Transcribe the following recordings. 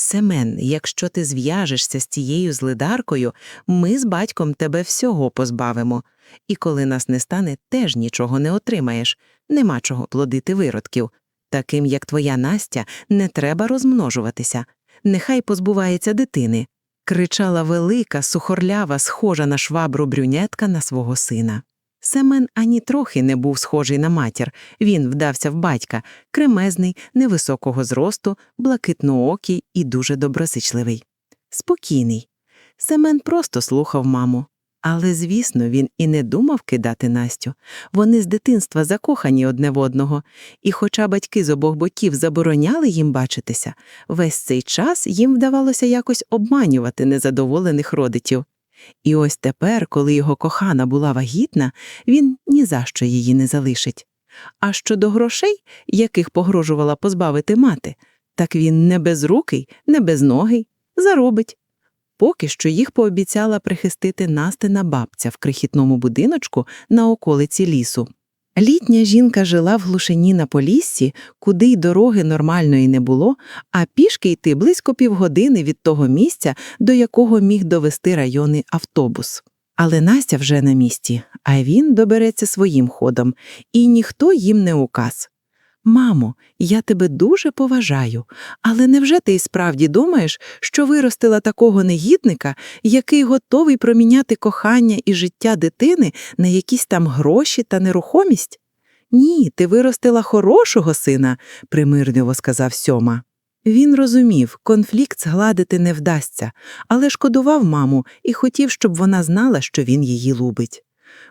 Семен, якщо ти зв'яжешся з цією злидаркою, ми з батьком тебе всього позбавимо. І коли нас не стане, теж нічого не отримаєш, нема чого плодити виродків. Таким, як твоя Настя, не треба розмножуватися. Нехай позбувається дитини. Кричала велика, сухорлява, схожа на швабру брюнетка на свого сина. Семен ані трохи не був схожий на матір. Він вдався в батька, кремезний, невисокого зросту, блакитноокий і дуже доброзичливий. Спокійний. Семен просто слухав маму. Але, звісно, він і не думав кидати Настю. Вони з дитинства закохані одне в одного, і хоча батьки з обох боків забороняли їм бачитися, весь цей час їм вдавалося якось обманювати незадоволених родичів. І ось тепер, коли його кохана була вагітна, він ні за що її не залишить. А щодо грошей, яких погрожувала позбавити мати, так він не безрукий, не безногий, заробить. Поки що їх пообіцяла прихистити Настина бабця в крихітному будиночку на околиці лісу. Літня жінка жила в глушині на Поліссі, куди й дороги нормальної не було, а пішки йти близько півгодини від того місця, до якого міг довести районний автобус. Але Настя вже на місці, а він добереться своїм ходом, і ніхто їм не указ. Мамо, я тебе дуже поважаю, але невже ти і справді думаєш, що виростила такого негідника, який готовий проміняти кохання і життя дитини на якісь там гроші та нерухомість? Ні, ти виростила хорошого сина, примирливо сказав Сьома. Він розумів, конфлікт згладити не вдасться, але шкодував маму і хотів, щоб вона знала, що він її любить.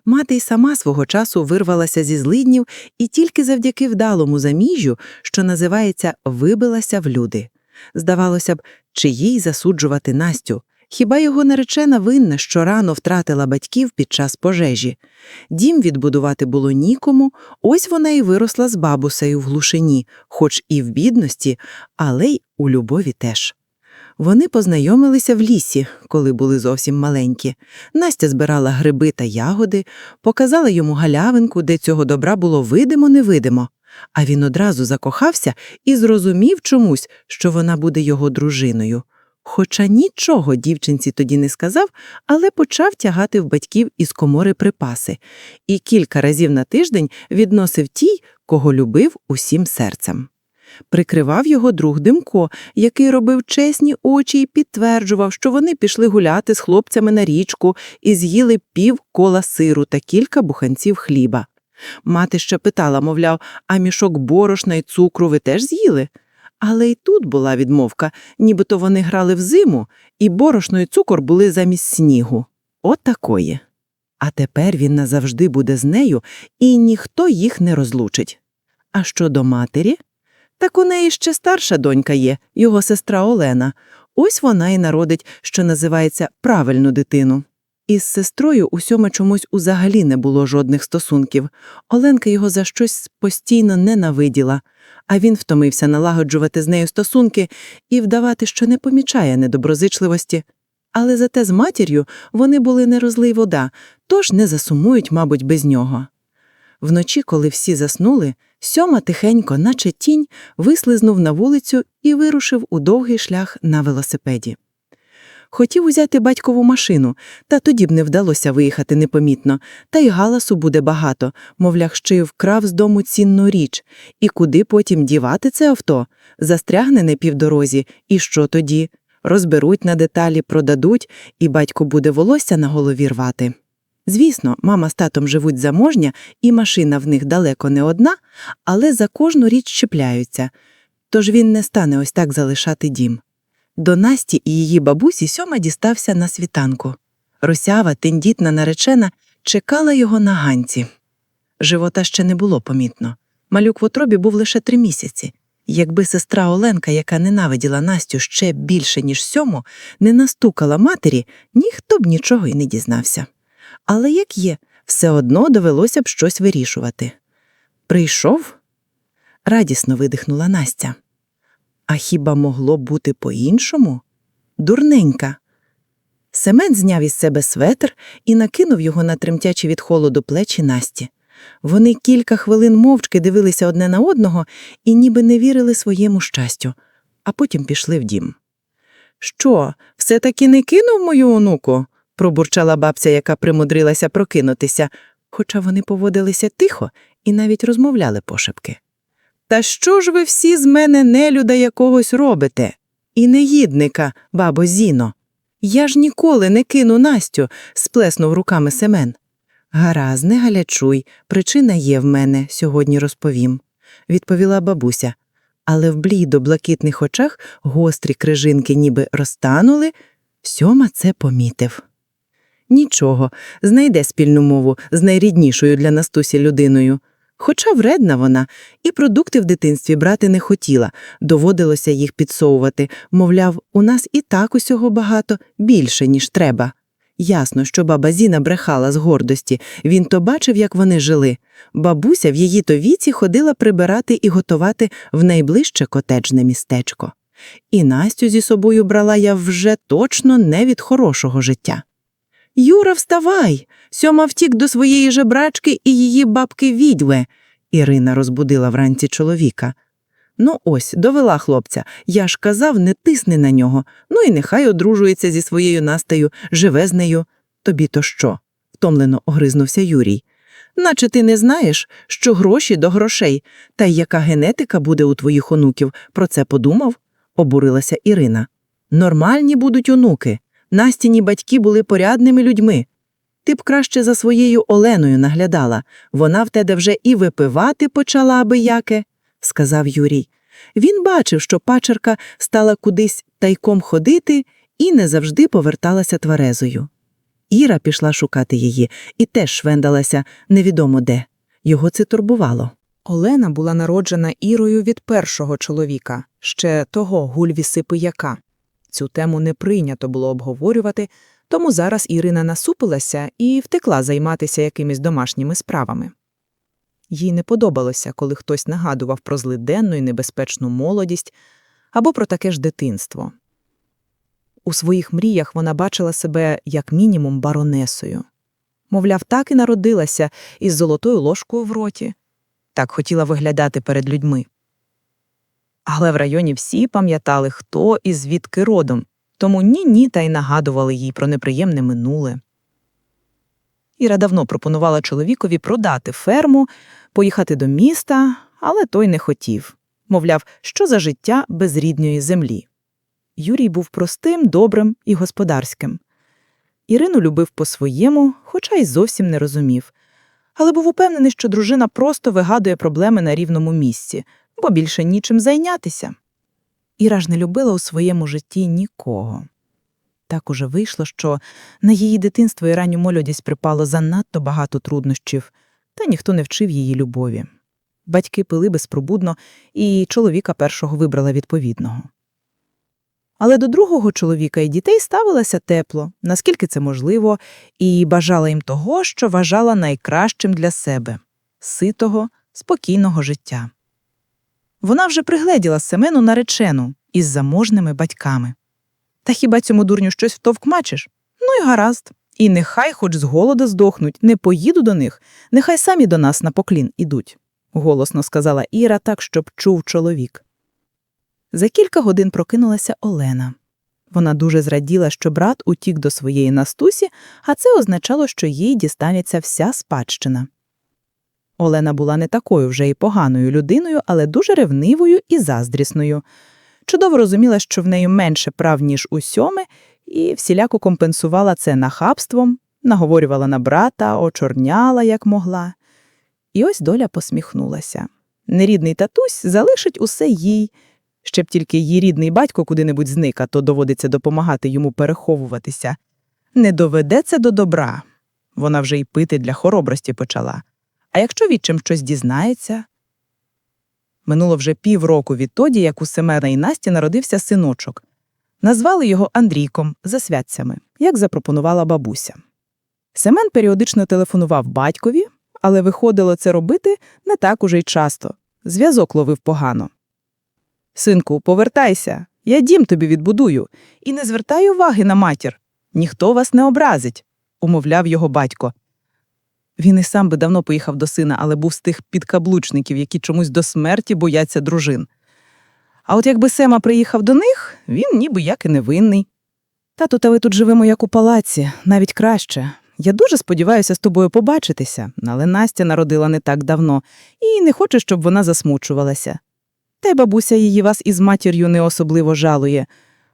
Мати й сама свого часу вирвалася зі злиднів і тільки завдяки вдалому заміжжю, що називається вибилася в люди. Здавалося б, чи їй засуджувати Настю. Хіба його наречена винна, що рано втратила батьків під час пожежі? Дім відбудувати було нікому, ось вона і виросла з бабусею в глушині, хоч і в бідності, але й у любові теж. Вони познайомилися в лісі, коли були зовсім маленькі. Настя збирала гриби та ягоди, показала йому галявинку, де цього добра було видимо-невидимо. А він одразу закохався і зрозумів чомусь, що вона буде його дружиною. Хоча нічого дівчинці тоді не сказав, але почав тягати в батьків із комори припаси і кілька разів на тиждень відносив тій, кого любив усім серцем. Прикривав його друг Димко, який робив чесні очі і підтверджував, що вони пішли гуляти з хлопцями на річку і з'їли пів кола сиру та кілька буханців хліба. Мати ще питала, мовляв, а мішок борошна й цукру ви теж з'їли? Але й тут була відмовка, нібито вони грали в зиму, і борошно і цукор були замість снігу. От такої. А тепер він назавжди буде з нею, і ніхто їх не розлучить. А щодо матері? Так у неї ще старша донька є, його сестра Олена. Ось вона і народить, що називається правильну дитину. Із сестрою у сьома чомусь узагалі не було жодних стосунків. Оленка його за щось постійно ненавиділа, а він втомився налагоджувати з нею стосунки і вдавати, що не помічає недоброзичливості. Але зате з матір'ю вони були не розлий вода, тож не засумують, мабуть, без нього. Вночі, коли всі заснули, сьома тихенько, наче тінь, вислизнув на вулицю і вирушив у довгий шлях на велосипеді. Хотів узяти батькову машину, та тоді б не вдалося виїхати непомітно, та й галасу буде багато, мовляв, ще й вкрав з дому цінну річ. І куди потім дівати це авто? Застрягне на півдорозі, і що тоді? Розберуть на деталі, продадуть, і батько буде волосся на голові рвати. Звісно, мама з татом живуть заможня, і машина в них далеко не одна, але за кожну річ чіпляються. Тож він не стане ось так залишати дім. До Насті і її бабусі сьома дістався на світанку. Росява, тендітна наречена, чекала його на ганці. Живота ще не було помітно. Малюк в отробі був лише три місяці. Якби сестра Оленка, яка ненавиділа Настю ще більше, ніж сьому, не настукала матері, ніхто б нічого й не дізнався. Але як є, все одно довелося б щось вирішувати. Прийшов? радісно видихнула Настя. А хіба могло бути по-іншому? Дурненька. Семен зняв із себе светр і накинув його на тремтячі від холоду плечі Насті. Вони кілька хвилин мовчки дивилися одне на одного і ніби не вірили своєму щастю, а потім пішли в дім. Що, все таки не кинув мою онуку? Пробурчала бабця, яка примудрилася прокинутися, хоча вони поводилися тихо і навіть розмовляли пошепки. Та що ж ви всі з мене нелюда якогось робите? І негідника, бабо Зіно. Я ж ніколи не кину Настю, сплеснув руками Семен. Гаразд, не галячуй, причина є в мене, сьогодні розповім, відповіла бабуся. Але в блідо блакитних очах гострі крижинки ніби розтанули, Сьома це помітив. Нічого, знайде спільну мову з найріднішою для Настусі людиною. Хоча вредна вона, і продукти в дитинстві брати не хотіла, доводилося їх підсовувати, мовляв, у нас і так усього багато, більше, ніж треба. Ясно, що баба Зіна брехала з гордості, він то бачив, як вони жили. Бабуся в її то віці ходила прибирати і готувати в найближче котеджне містечко. І Настю зі собою брала я вже точно не від хорошого життя. Юра, вставай! Сьома втік до своєї жебрачки і її бабки відьми. Ірина розбудила вранці чоловіка. Ну ось, довела хлопця. Я ж казав, не тисни на нього. Ну і нехай одружується зі своєю Настею, живе з нею. Тобі то що? втомлено огризнувся Юрій. Наче ти не знаєш, що гроші до грошей, та й яка генетика буде у твоїх онуків, про це подумав? обурилася Ірина. Нормальні будуть онуки. Настіні батьки були порядними людьми. Ти б краще за своєю Оленою наглядала. Вона в тебе вже і випивати почала аби яке, сказав Юрій. Він бачив, що пачерка стала кудись тайком ходити і не завжди поверталася тверезою. Іра пішла шукати її і теж швендалася невідомо де. Його це турбувало. Олена була народжена Ірою від першого чоловіка, ще того гульвіси пияка. Цю тему не прийнято було обговорювати, тому зараз Ірина насупилася і втекла займатися якимись домашніми справами. Їй не подобалося, коли хтось нагадував про злиденну і небезпечну молодість або про таке ж дитинство. У своїх мріях вона бачила себе як мінімум баронесою. Мовляв, так і народилася із золотою ложкою в роті, так хотіла виглядати перед людьми. Але в районі всі пам'ятали, хто і звідки родом, тому ні-ні та й нагадували їй про неприємне минуле. Іра давно пропонувала чоловікові продати ферму, поїхати до міста, але той не хотів. Мовляв, що за життя без рідної землі. Юрій був простим, добрим і господарським. Ірину любив по-своєму, хоча й зовсім не розумів. Але був упевнений, що дружина просто вигадує проблеми на рівному місці, бо більше нічим зайнятися. Іра ж не любила у своєму житті нікого. Так уже вийшло, що на її дитинство і ранню молодість припало занадто багато труднощів, та ніхто не вчив її любові. Батьки пили безпробудно, і чоловіка першого вибрала відповідного. Але до другого чоловіка і дітей ставилася тепло, наскільки це можливо, і бажала їм того, що вважала найкращим для себе ситого, спокійного життя. Вона вже пригледіла Семену наречену із заможними батьками. Та хіба цьому дурню щось втовкмачиш? Ну й гаразд. І нехай хоч з голода здохнуть, не поїду до них, нехай самі до нас на поклін ідуть, голосно сказала Іра так, щоб чув чоловік. За кілька годин прокинулася Олена. Вона дуже зраділа, що брат утік до своєї Настусі, а це означало, що їй дістанеться вся спадщина. Олена була не такою вже й поганою людиною, але дуже ревнивою і заздрісною. Чудово розуміла, що в неї менше прав, ніж у сьоме, і всіляко компенсувала це нахабством, наговорювала на брата, очорняла, як могла. І ось доля посміхнулася. Нерідний татусь залишить усе їй. Ще б тільки її рідний батько куди-небудь зник, а то доводиться допомагати йому переховуватися. Не доведеться до добра. Вона вже й пити для хоробрості почала. А якщо відчим щось дізнається? Минуло вже півроку відтоді, як у Семена і Насті народився синочок. Назвали його Андрійком за святцями, як запропонувала бабуся. Семен періодично телефонував батькові, але виходило це робити не так уже й часто. Зв'язок ловив погано. Синку, повертайся, я дім тобі відбудую, і не звертай уваги на матір. Ніхто вас не образить, умовляв його батько. Він і сам би давно поїхав до сина, але був з тих підкаблучників, які чомусь до смерті бояться дружин. А от якби Сема приїхав до них, він ніби як і невинний. Тату, та ви тут живемо як у палаці, навіть краще. Я дуже сподіваюся з тобою побачитися, але Настя народила не так давно і не хоче, щоб вона засмучувалася. Та й бабуся її вас із матір'ю не особливо жалує.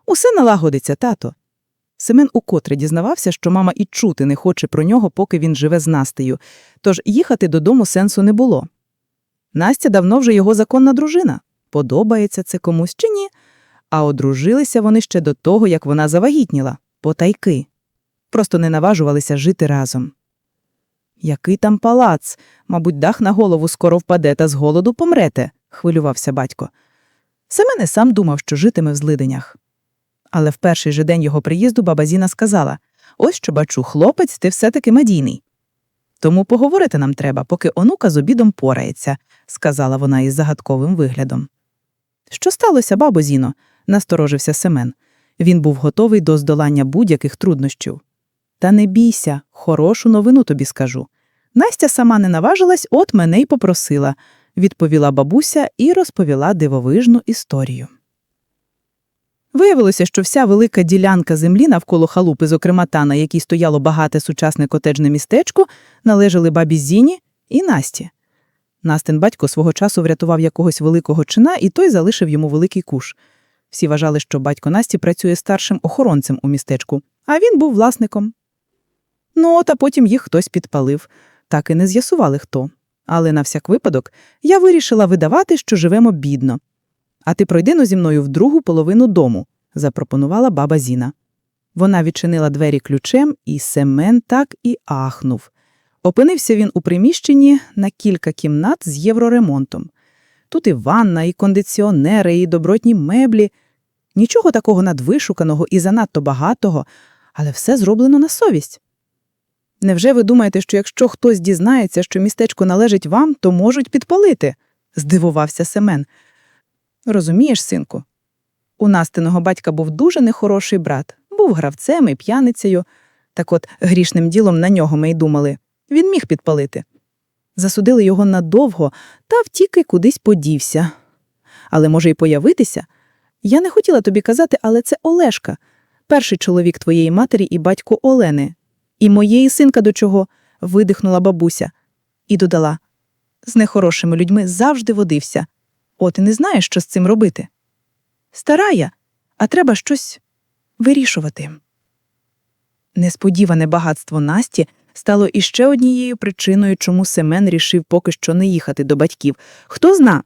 Усе налагодиться, тато. Семен укотре дізнавався, що мама і чути не хоче про нього, поки він живе з Настею, тож їхати додому сенсу не було. Настя давно вже його законна дружина. Подобається це комусь чи ні, а одружилися вони ще до того, як вона завагітніла, потайки. Просто не наважувалися жити разом. Який там палац? Мабуть, дах на голову скоро впаде та з голоду помрете, хвилювався батько. Семен і сам думав, що житиме в злиденях. Але в перший же день його приїзду баба Зіна сказала: Ось що бачу, хлопець, ти все-таки медійний. Тому поговорити нам треба, поки онука з обідом порається, сказала вона із загадковим виглядом. Що сталося, бабо Зіно? насторожився Семен. Він був готовий до здолання будь-яких труднощів. Та не бійся, хорошу новину тобі скажу. Настя сама не наважилась, от мене й попросила, відповіла бабуся і розповіла дивовижну історію. Виявилося, що вся велика ділянка землі навколо халупи, зокрема та, на якій стояло багате сучасне котеджне містечко, належали бабі Зіні і Насті. Настин батько свого часу врятував якогось великого чина, і той залишив йому великий куш. Всі вважали, що батько Насті працює старшим охоронцем у містечку, а він був власником. Ну, та потім їх хтось підпалив. Так і не з'ясували хто. Але на всяк випадок я вирішила видавати, що живемо бідно. А ти пройди но зі мною в другу половину дому, запропонувала баба Зіна. Вона відчинила двері ключем, і Семен так і ахнув. Опинився він у приміщенні на кілька кімнат з євроремонтом. Тут і ванна, і кондиціонери, і добротні меблі. Нічого такого надвишуканого і занадто багатого, але все зроблено на совість. Невже ви думаєте, що якщо хтось дізнається, що містечко належить вам, то можуть підпалити? здивувався Семен. Розумієш, синку? У Настиного батька був дуже нехороший брат, був гравцем і п'яницею. Так от грішним ділом на нього ми й думали. Він міг підпалити. Засудили його надовго та втіки кудись подівся. Але може й появитися. Я не хотіла тобі казати, але це Олешка, перший чоловік твоєї матері і батько Олени. І моєї синка до чого? видихнула бабуся і додала з нехорошими людьми завжди водився. От і не знаєш, що з цим робити. Стара я, а треба щось вирішувати. Несподіване багатство Насті стало іще однією причиною, чому Семен рішив поки що не їхати до батьків. Хто зна?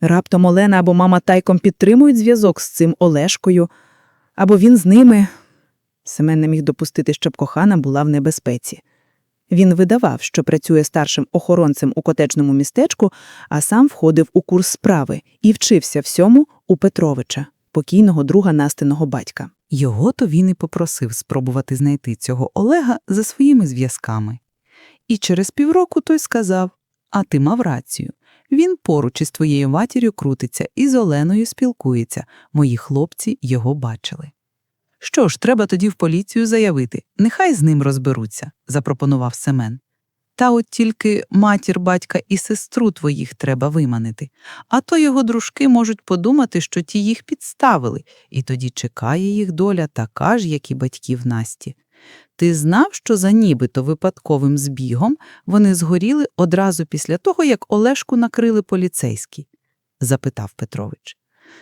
Раптом Олена або мама тайком підтримують зв'язок з цим Олешкою, або він з ними. Семен не міг допустити, щоб кохана була в небезпеці. Він видавав, що працює старшим охоронцем у котечному містечку, а сам входив у курс справи і вчився всьому у Петровича, покійного друга Настиного батька. Його то він і попросив спробувати знайти цього Олега за своїми зв'язками. І через півроку той сказав: А ти мав рацію. Він поруч із твоєю матір'ю крутиться і з Оленою спілкується. Мої хлопці його бачили. Що ж, треба тоді в поліцію заявити, нехай з ним розберуться, запропонував Семен. Та от тільки матір, батька і сестру твоїх треба виманити, а то його дружки можуть подумати, що ті їх підставили, і тоді чекає їх доля така ж, як і батьків Насті. Ти знав, що за нібито випадковим збігом вони згоріли одразу після того, як Олешку накрили поліцейські? запитав Петрович.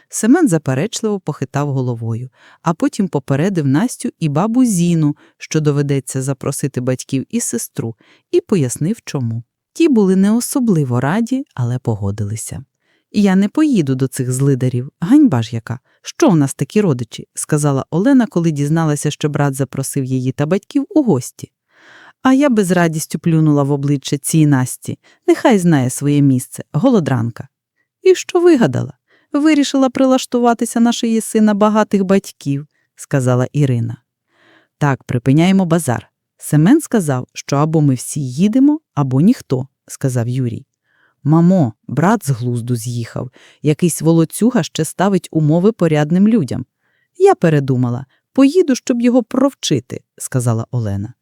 Семен заперечливо похитав головою, а потім попередив Настю і бабу Зіну, що доведеться запросити батьків і сестру, і пояснив, чому. Ті були не особливо раді, але погодилися. Я не поїду до цих злидарів. Ганьба ж яка. Що в нас такі родичі? сказала Олена, коли дізналася, що брат запросив її та батьків у гості. А я без радістю плюнула в обличчя цій Насті. Нехай знає своє місце, голодранка. І що вигадала? Вирішила прилаштуватися на шиї сина багатих батьків, сказала Ірина. Так, припиняємо базар. Семен сказав, що або ми всі їдемо, або ніхто, сказав Юрій. Мамо, брат з глузду з'їхав. Якийсь волоцюга ще ставить умови порядним людям. Я передумала, поїду, щоб його провчити, сказала Олена.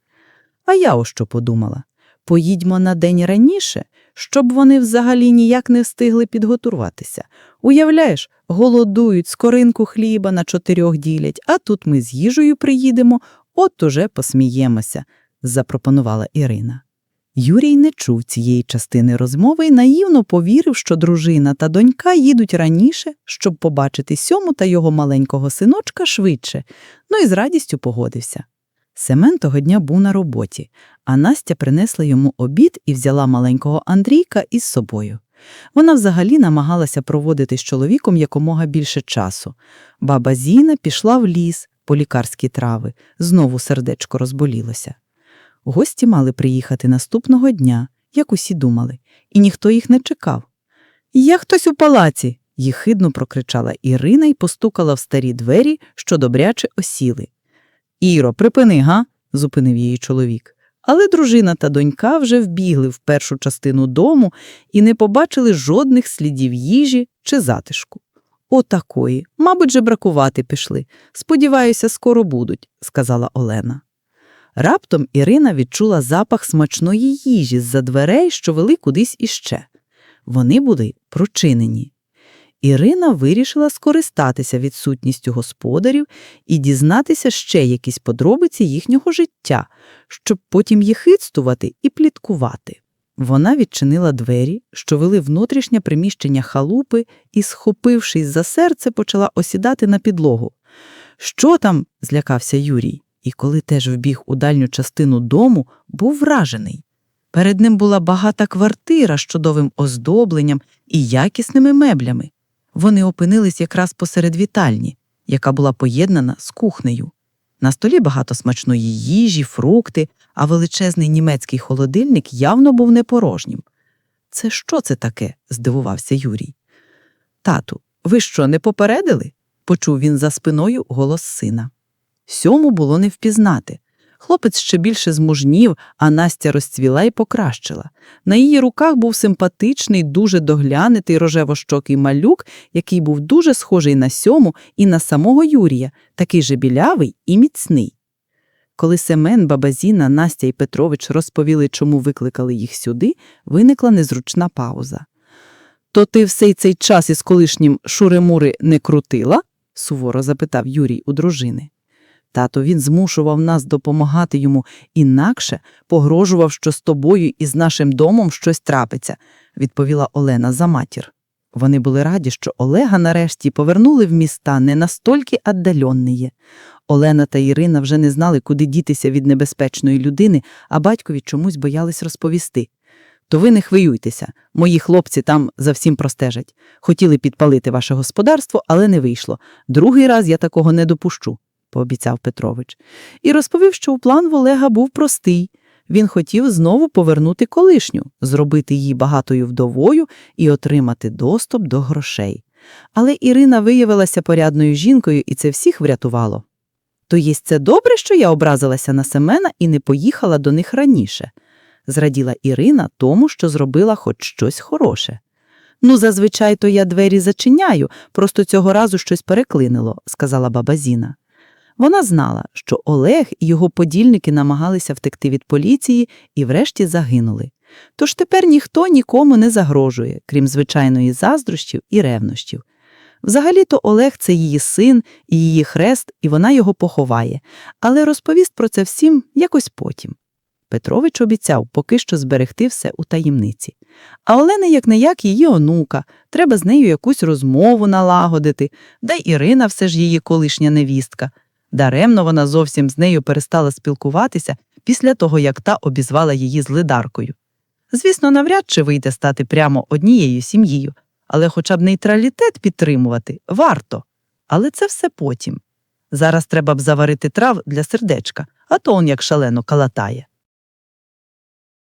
А я ось що подумала. Поїдьмо на день раніше, щоб вони взагалі ніяк не встигли підготуватися. Уявляєш, голодують, скоринку хліба на чотирьох ділять, а тут ми з їжею приїдемо, от уже посміємося, запропонувала Ірина. Юрій не чув цієї частини розмови і наївно повірив, що дружина та донька їдуть раніше, щоб побачити сьому та його маленького синочка швидше, ну і з радістю погодився. Семен того дня був на роботі, а Настя принесла йому обід і взяла маленького Андрійка із собою. Вона взагалі намагалася проводити з чоловіком якомога більше часу. Баба Зіна пішла в ліс по лікарські трави, знову сердечко розболілося. Гості мали приїхати наступного дня, як усі думали, і ніхто їх не чекав. Є хтось у палаці. їхидно прокричала Ірина і постукала в старі двері, що добряче осіли. Іро, припини, га? зупинив її чоловік. Але дружина та донька вже вбігли в першу частину дому і не побачили жодних слідів їжі чи затишку. Отакої, мабуть, же бракувати пішли. Сподіваюся, скоро будуть, сказала Олена. Раптом Ірина відчула запах смачної їжі з-за дверей, що вели кудись іще. Вони були прочинені. Ірина вирішила скористатися відсутністю господарів і дізнатися ще якісь подробиці їхнього життя, щоб потім їхидствувати і пліткувати. Вона відчинила двері, що вели внутрішнє приміщення халупи, і, схопившись за серце, почала осідати на підлогу. Що там? злякався Юрій, і коли теж вбіг у дальню частину дому, був вражений. Перед ним була багата квартира з чудовим оздобленням і якісними меблями. Вони опинились якраз посеред вітальні, яка була поєднана з кухнею. На столі багато смачної їжі, фрукти, а величезний німецький холодильник явно був непорожнім. Це що це таке? здивувався Юрій. Тату, ви що, не попередили? почув він за спиною голос сина. Сьому було не впізнати. Хлопець ще більше змужнів, а Настя розцвіла і покращила. На її руках був симпатичний, дуже доглянутий рожево-щокий малюк, який був дуже схожий на сьому і на самого Юрія, такий же білявий і міцний. Коли Семен, Бабазіна, Настя і Петрович розповіли, чому викликали їх сюди, виникла незручна пауза. То ти всей цей час із колишнім шури-мури не крутила? суворо запитав Юрій у дружини. Тато він змушував нас допомагати йому, інакше погрожував, що з тобою і з нашим домом щось трапиться, відповіла Олена за матір. Вони були раді, що Олега нарешті повернули в міста не настільки віддаленні. Олена та Ірина вже не знали, куди дітися від небезпечної людини, а батькові чомусь боялись розповісти. То ви не хвилюйтеся, мої хлопці там за всім простежать. Хотіли підпалити ваше господарство, але не вийшло. Другий раз я такого не допущу пообіцяв Петрович, і розповів, що у план в Олега був простий. Він хотів знову повернути колишню, зробити її багатою вдовою і отримати доступ до грошей. Але Ірина виявилася порядною жінкою, і це всіх врятувало. То єсть це добре, що я образилася на Семена і не поїхала до них раніше, зраділа Ірина тому, що зробила хоч щось хороше. Ну, зазвичай то я двері зачиняю, просто цього разу щось переклинило, сказала баба Зіна. Вона знала, що Олег і його подільники намагалися втекти від поліції і врешті загинули. Тож тепер ніхто нікому не загрожує, крім звичайної заздрощів і ревнощів. Взагалі-то Олег це її син і її хрест, і вона його поховає, але розповість про це всім якось потім. Петрович обіцяв поки що зберегти все у таємниці. А Олена, як не як, її онука, треба з нею якусь розмову налагодити, да й Ірина все ж її колишня невістка. Даремно вона зовсім з нею перестала спілкуватися після того, як та обізвала її злидаркою. Звісно, навряд чи вийде стати прямо однією сім'єю, але хоча б нейтралітет підтримувати варто. Але це все потім. Зараз треба б заварити трав для сердечка, а то он як шалено калатає.